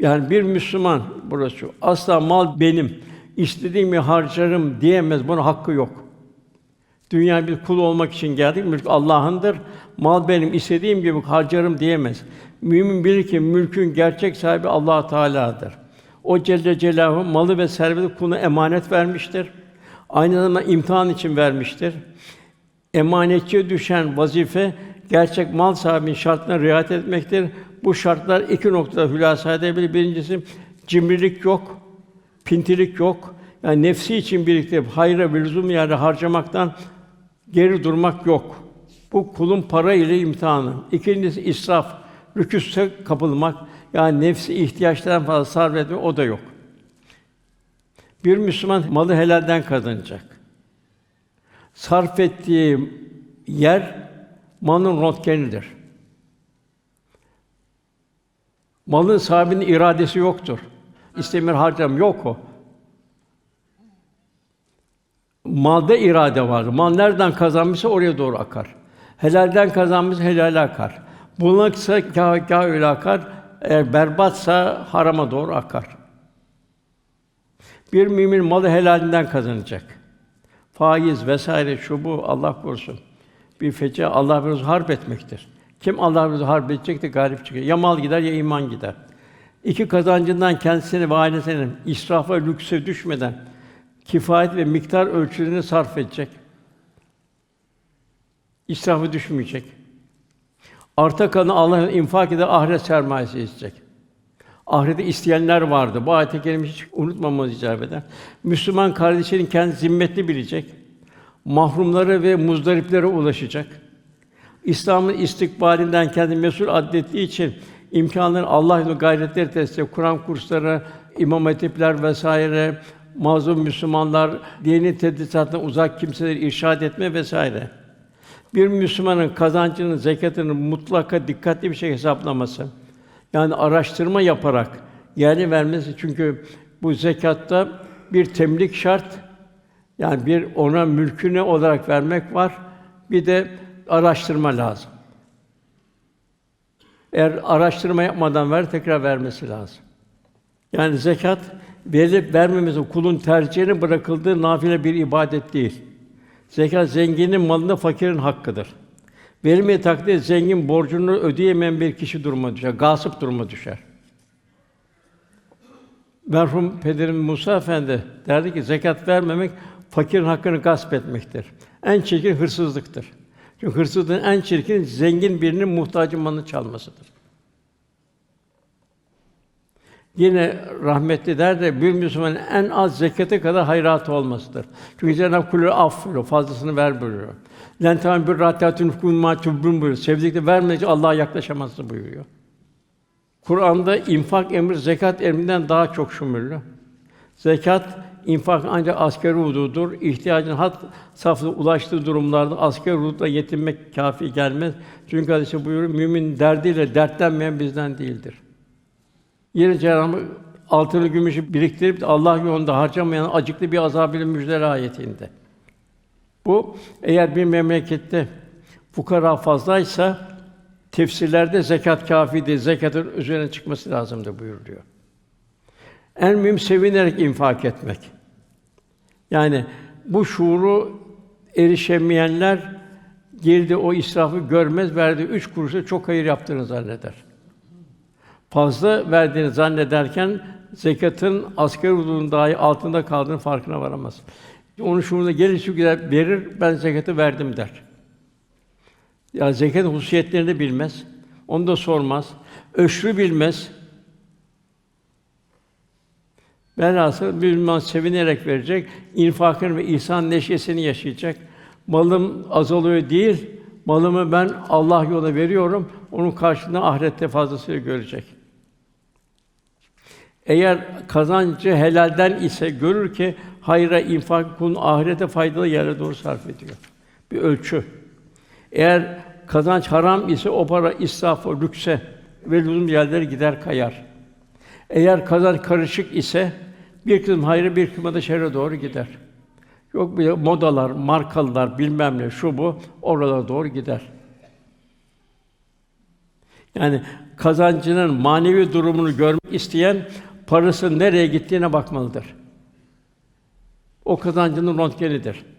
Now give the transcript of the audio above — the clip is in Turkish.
Yani bir Müslüman burası asla mal benim, istediğimi harcarım diyemez. Buna hakkı yok. Dünya bir kul olmak için geldik. Mülk Allah'ındır. Mal benim, istediğim gibi harcarım diyemez. Mümin bilir ki mülkün gerçek sahibi Allah Teala'dır. O Celle Celaluhu malı ve serveti kuluna emanet vermiştir. Aynı zamanda imtihan için vermiştir. Emanetçiye düşen vazife gerçek mal sahibinin şartlarına riayet etmektir. Bu şartlar iki noktada hülasa edebilir. Birincisi cimrilik yok, pintilik yok. Yani nefsi için biriktirip hayra ve lüzum yerde harcamaktan geri durmak yok. Bu kulun para ile imtihanı. İkincisi israf, lüküse kapılmak. Yani nefsi ihtiyaçlardan fazla sarf etme o da yok. Bir Müslüman malı helalden kazanacak. Sarf ettiği yer malın rotkenidir. Malın sahibinin iradesi yoktur. İstemir harcam yok o. Malda irade var. Mal nereden kazanmışsa oraya doğru akar. Helalden kazanmış helale akar. Bulanıksa kâh kâh öyle akar. Eğer berbatsa harama doğru akar. Bir mümin malı helalinden kazanacak. Faiz vesaire şu bu Allah korusun. Bir feca Allah bir harp etmektir. Kim Allah bir harp edecek de galip çıkıyor. Ya mal gider ya iman gider. İki kazancından kendisini ve ailesini israfa, lükse düşmeden kifayet ve miktar ölçülerini sarf edecek. İsrafa düşmeyecek. Arta kalanı Allah'ın infak eder, ahiret sermayesi isteyecek. Ahireti isteyenler vardı. Bu ayet-i hiç unutmamamız icap eder. Müslüman kardeşinin kendi zimmetli bilecek. Mahrumları ve muzdariplere ulaşacak. İslam'ın istikbalinden kendi mesul adettiği için imkânları Allah yolunda gayretleri testi, Kur'an kursları, imam hatipler vesaire, mazlum Müslümanlar, dini tedrisatından uzak kimseleri irşad etme vesaire. Bir Müslümanın kazancının, zekatını mutlaka dikkatli bir şekilde hesaplaması. Yani araştırma yaparak yerli vermesi çünkü bu zekatta bir temlik şart. Yani bir ona mülküne olarak vermek var. Bir de araştırma lazım. Eğer araştırma yapmadan ver, tekrar vermesi lazım. Yani zekat verilip vermemesi kulun tercihine bırakıldığı nafile bir ibadet değil. Zekat zenginin malında fakirin hakkıdır. Verilmeye takdirde zengin borcunu ödeyemeyen bir kişi duruma düşer, gasip duruma düşer. Merhum pederim Musa Efendi derdi ki zekat vermemek fakirin hakkını gasp etmektir. En çirkin hırsızlıktır. Çünkü hırsızlığın en çirkin zengin birinin muhtacın malını çalmasıdır. Yine rahmetli der de bir Müslümanın en az zekete kadar hayratı olmasıdır. Çünkü Cenab-ı kulü affediyor, fazlasını ver buyuruyor. Len tamam bir rahatatun hukun ma tubbun buyuruyor. Sevdikleri vermeyince Allah'a yaklaşamazsın buyuruyor. Kur'an'da infak emri zekat emrinden daha çok şumurlu. Zekat infak ancak askeri hududur. İhtiyacın hat safhada ulaştığı durumlarda askeri hudutla yetinmek kafi gelmez. Çünkü hadisi buyuruyor, mümin derdiyle dertlenmeyen bizden değildir. Yine Cenab-ı altını gümüşü biriktirip de Allah yolunda harcamayan acıklı bir azabıyla müjdele ayetinde. Bu eğer bir memlekette fukara fazlaysa tefsirlerde zekat kafidir, zekatın üzerine çıkması lazımdır buyuruluyor. En mühim sevinerek infak etmek. Yani bu şuuru erişemeyenler girdi o israfı görmez, verdi üç kuruşa çok hayır yaptığını zanneder. Fazla verdiğini zannederken zekatın asgari hududunun dahi altında kaldığını farkına varamaz. Onu şurada gelir şu gider verir, ben zekatı verdim der. Ya zekat hususiyetlerini bilmez. Onu da sormaz. Öşrü bilmez. Velhasıl Müslüman sevinerek verecek, infakın ve ihsan neşesini yaşayacak. Malım azalıyor değil, malımı ben Allah yoluna veriyorum, onun karşılığında ahirette fazlasıyla görecek. Eğer kazancı helalden ise görür ki hayra infak kulun ahirete faydalı yere doğru sarf ediyor. Bir ölçü. Eğer kazanç haram ise o para israfa, lükse ve lüzum yerlere gider kayar. Eğer kazanç karışık ise bir kısım hayra bir kısmı da şerre doğru gider. Yok bir modalar, markalılar, bilmem ne, şu bu oralara doğru gider. Yani kazancının manevi durumunu görmek isteyen parasının nereye gittiğine bakmalıdır. O kazancının röntgenidir.